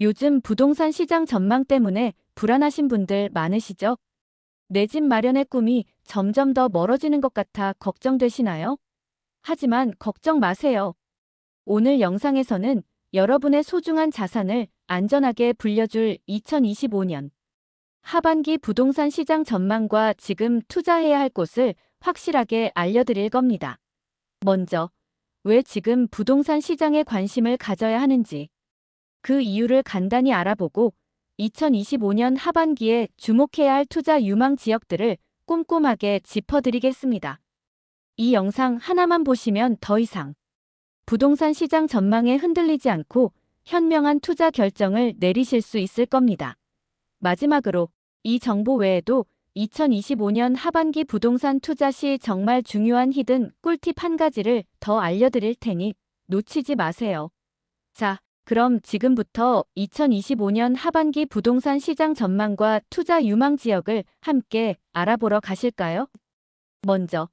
요즘 부동산 시장 전망 때문에 불안하신 분들 많으시죠? 내 집 마련의 꿈이 점점 더 멀어지는 것 같아 걱정되시나요? 하지만 걱정 마세요. 오늘 영상에서는 여러분의 소중한 자산을 안전하게 불려줄 2025년 하반기 부동산 시장 전망과 지금 투자해야 할 곳을 확실하게 알려드릴 겁니다. 먼저, 왜 지금 부동산 시장에 관심을 가져야 하는지, 그 이유를 간단히 알아보고 2025년 하반기에 주목해야 할 투자 유망 지역들을 꼼꼼하게 짚어드리겠습니다. 이 영상 하나만 보시면 더 이상 부동산 시장 전망에 흔들리지 않고 현명한 투자 결정을 내리실 수 있을 겁니다. 마지막으로 이 정보 외에도 2025년 하반기 부동산 투자 시 정말 중요한 히든 꿀팁 한 가지를 더 알려드릴 테니 놓치지 마세요. 자, 그럼 지금부터 2025년 하반기 부동산 시장 전망과 투자 유망 지역을 함께 알아보러 가실까요? 먼저,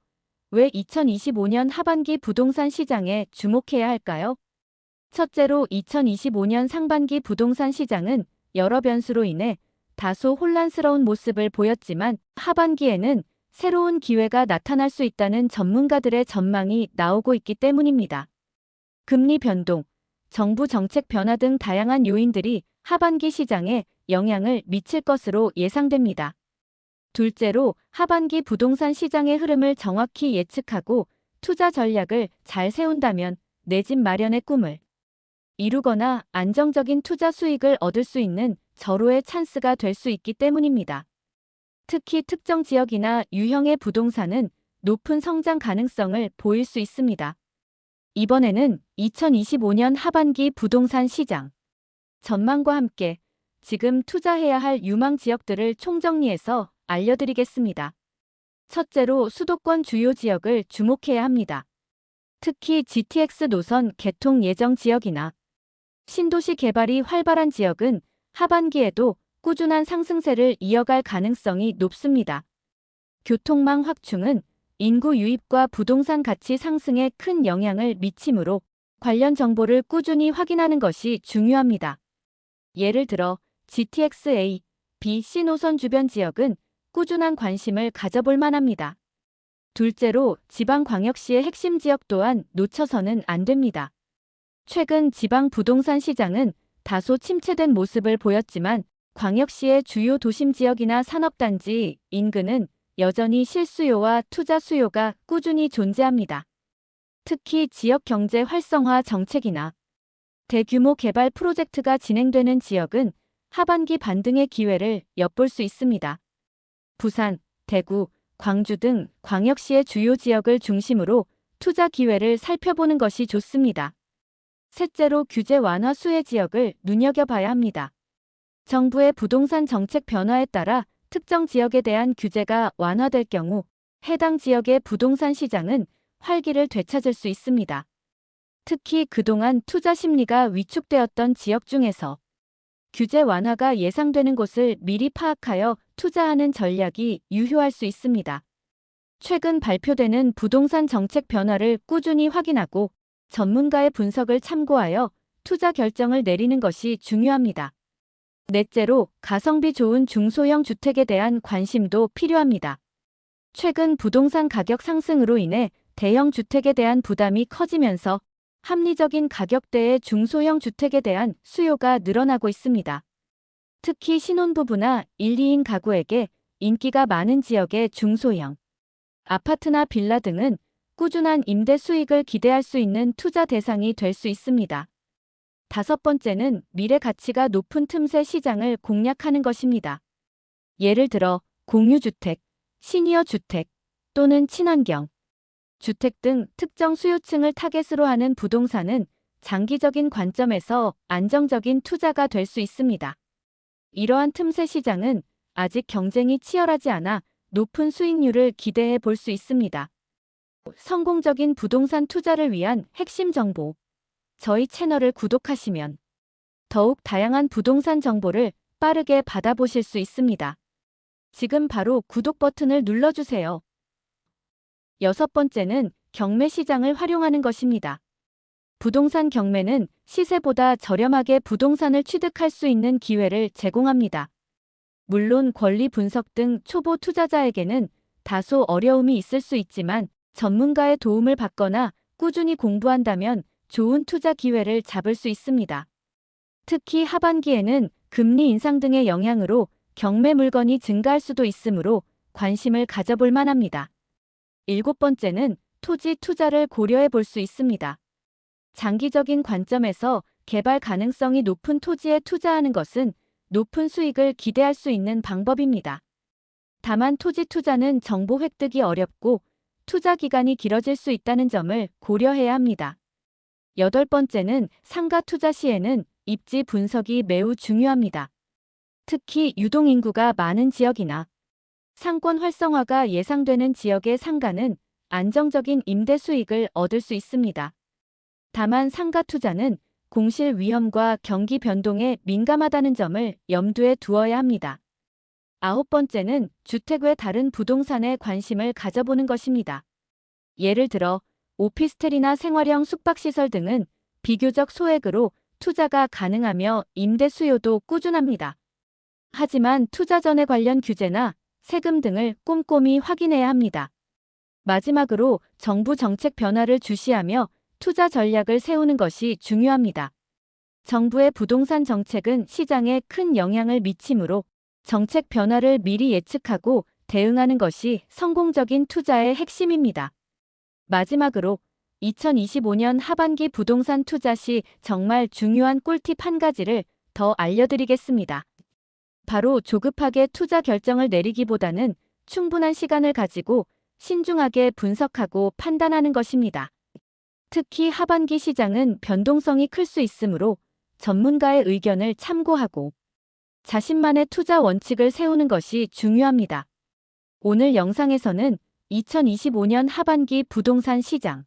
왜 2025년 하반기 부동산 시장에 주목해야 할까요? 첫째로 2025년 상반기 부동산 시장은 여러 변수로 인해 다소 혼란스러운 모습을 보였지만 하반기에는 새로운 기회가 나타날 수 있다는 전문가들의 전망이 나오고 있기 때문입니다. 금리 변동, 정부 정책 변화 등 다양한 요인들이 하반기 시장에 영향을 미칠 것으로 예상됩니다. 둘째로 하반기 부동산 시장의 흐름을 정확히 예측하고 투자 전략을 잘 세운다면 내 집 마련의 꿈을 이루거나 안정적인 투자 수익을 얻을 수 있는 절호의 찬스가 될 수 있기 때문입니다. 특히 특정 지역이나 유형의 부동산은 높은 성장 가능성을 보일 수 있습니다. 이번에는 2025년 하반기 부동산 시장 전망과 함께 지금 투자해야 할 유망 지역들을 총정리해서 알려드리겠습니다. 첫째로 수도권 주요 지역을 주목해야 합니다. 특히 GTX 노선 개통 예정 지역이나 신도시 개발이 활발한 지역은 하반기에도 꾸준한 상승세를 이어갈 가능성이 높습니다. 교통망 확충은 인구 유입과 부동산 가치 상승에 큰 영향을 미치므로 관련 정보를 꾸준히 확인하는 것이 중요합니다. 예를 들어 GTX-A, B, C 노선 주변 지역은 꾸준한 관심을 가져볼 만합니다. 둘째로 지방광역시의 핵심 지역 또한 놓쳐서는 안 됩니다. 최근 지방 부동산 시장은 다소 침체된 모습을 보였지만 광역시의 주요 도심 지역이나 산업단지 인근은 여전히 실수요와 투자 수요가 꾸준히 존재합니다. 특히 지역 경제 활성화 정책이나 대규모 개발 프로젝트가 진행되는 지역은 하반기 반등의 기회를 엿볼 수 있습니다. 부산, 대구, 광주 등 광역시의 주요 지역을 중심으로 투자 기회를 살펴보는 것이 좋습니다. 셋째로 규제 완화 수혜 지역을 눈여겨봐야 합니다. 정부의 부동산 정책 변화에 따라 특정 지역에 대한 규제가 완화될 경우 해당 지역의 부동산 시장은 활기를 되찾을 수 있습니다. 특히 그동안 투자 심리가 위축되었던 지역 중에서 규제 완화가 예상되는 곳을 미리 파악하여 투자하는 전략이 유효할 수 있습니다. 최근 발표되는 부동산 정책 변화를 꾸준히 확인하고 전문가의 분석을 참고하여 투자 결정을 내리는 것이 중요합니다. 넷째로 가성비 좋은 중소형 주택에 대한 관심도 필요합니다. 최근 부동산 가격 상승으로 인해 대형 주택에 대한 부담이 커지면서 합리적인 가격대의 중소형 주택에 대한 수요가 늘어나고 있습니다. 특히 신혼부부나 1, 2인 가구에게 인기가 많은 지역의 중소형 아파트나 빌라 등은 꾸준한 임대 수익을 기대할 수 있는 투자 대상이 될 수 있습니다. 다섯 번째는 미래 가치가 높은 틈새 시장을 공략하는 것입니다. 예를 들어 공유주택, 시니어 주택 또는 친환경 주택 등 특정 수요층을 타겟으로 하는 부동산은 장기적인 관점에서 안정적인 투자가 될 수 있습니다. 이러한 틈새 시장은 아직 경쟁이 치열하지 않아 높은 수익률을 기대해 볼 수 있습니다. 성공적인 부동산 투자를 위한 핵심 정보. 저희 채널을 구독하시면 더욱 다양한 부동산 정보를 빠르게 받아보실 수 있습니다. 지금 바로 구독 버튼을 눌러주세요. 여섯 번째는 경매 시장을 활용하는 것입니다. 부동산 경매는 시세보다 저렴하게 부동산을 취득할 수 있는 기회를 제공합니다. 물론 권리 분석 등 초보 투자자에게는 다소 어려움이 있을 수 있지만 전문가의 도움을 받거나 꾸준히 공부한다면 좋은 투자 기회를 잡을 수 있습니다. 특히 하반기에는 금리 인상 등의 영향으로 경매 물건이 증가할 수도 있으므로 관심을 가져볼 만합니다. 일곱 번째는 토지 투자를 고려해 볼 수 있습니다. 장기적인 관점에서 개발 가능성이 높은 토지에 투자하는 것은 높은 수익을 기대할 수 있는 방법입니다. 다만 토지 투자는 정보 획득이 어렵고 투자 기간이 길어질 수 있다는 점을 고려해야 합니다. 여덟 번째는 상가 투자 시에는 입지 분석이 매우 중요합니다. 특히 유동인구가 많은 지역이나 상권 활성화가 예상되는 지역의 상가는 안정적인 임대 수익을 얻을 수 있습니다. 다만 상가 투자는 공실 위험과 경기 변동에 민감하다는 점을 염두에 두어야 합니다. 아홉 번째는 주택 외 다른 부동산에 관심을 가져보는 것입니다. 예를 들어 오피스텔이나 생활형 숙박시설 등은 비교적 소액으로 투자가 가능하며 임대 수요도 꾸준합니다. 하지만 투자 전에 관련 규제나 세금 등을 꼼꼼히 확인해야 합니다. 마지막으로 정부 정책 변화를 주시하며 투자 전략을 세우는 것이 중요합니다. 정부의 부동산 정책은 시장에 큰 영향을 미치므로 정책 변화를 미리 예측하고 대응하는 것이 성공적인 투자의 핵심입니다. 마지막으로 2025년 하반기 부동산 투자 시 정말 중요한 꿀팁 한 가지를 더 알려드리겠습니다. 바로 조급하게 투자 결정을 내리기보다는 충분한 시간을 가지고 신중하게 분석하고 판단하는 것입니다. 특히 하반기 시장은 변동성이 클 수 있으므로 전문가의 의견을 참고하고 자신만의 투자 원칙을 세우는 것이 중요합니다. 오늘 영상에서는 2025년 하반기 부동산 시장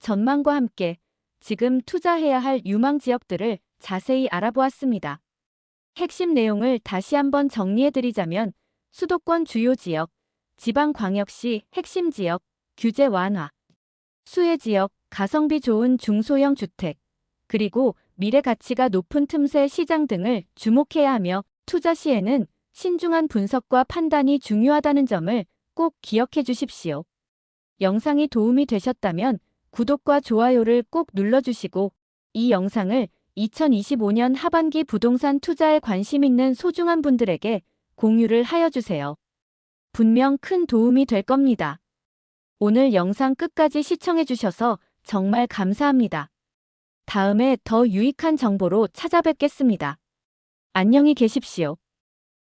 전망과 함께 지금 투자해야 할 유망 지역들을 자세히 알아보았습니다. 핵심 내용을 다시 한번 정리해드리자면 수도권 주요 지역, 지방광역시 핵심 지역, 규제 완화, 수혜 지역, 가성비 좋은 중소형 주택, 그리고 미래 가치가 높은 틈새 시장 등을 주목해야 하며 투자 시에는 신중한 분석과 판단이 중요하다는 점을 꼭 기억해 주십시오. 영상이 도움이 되셨다면 구독과 좋아요를 꼭 눌러주시고 이 영상을 2025년 하반기 부동산 투자에 관심 있는 소중한 분들에게 공유를 하여 주세요. 분명 큰 도움이 될 겁니다. 오늘 영상 끝까지 시청해 주셔서 정말 감사합니다. 다음에 더 유익한 정보로 찾아뵙겠습니다. 안녕히 계십시오.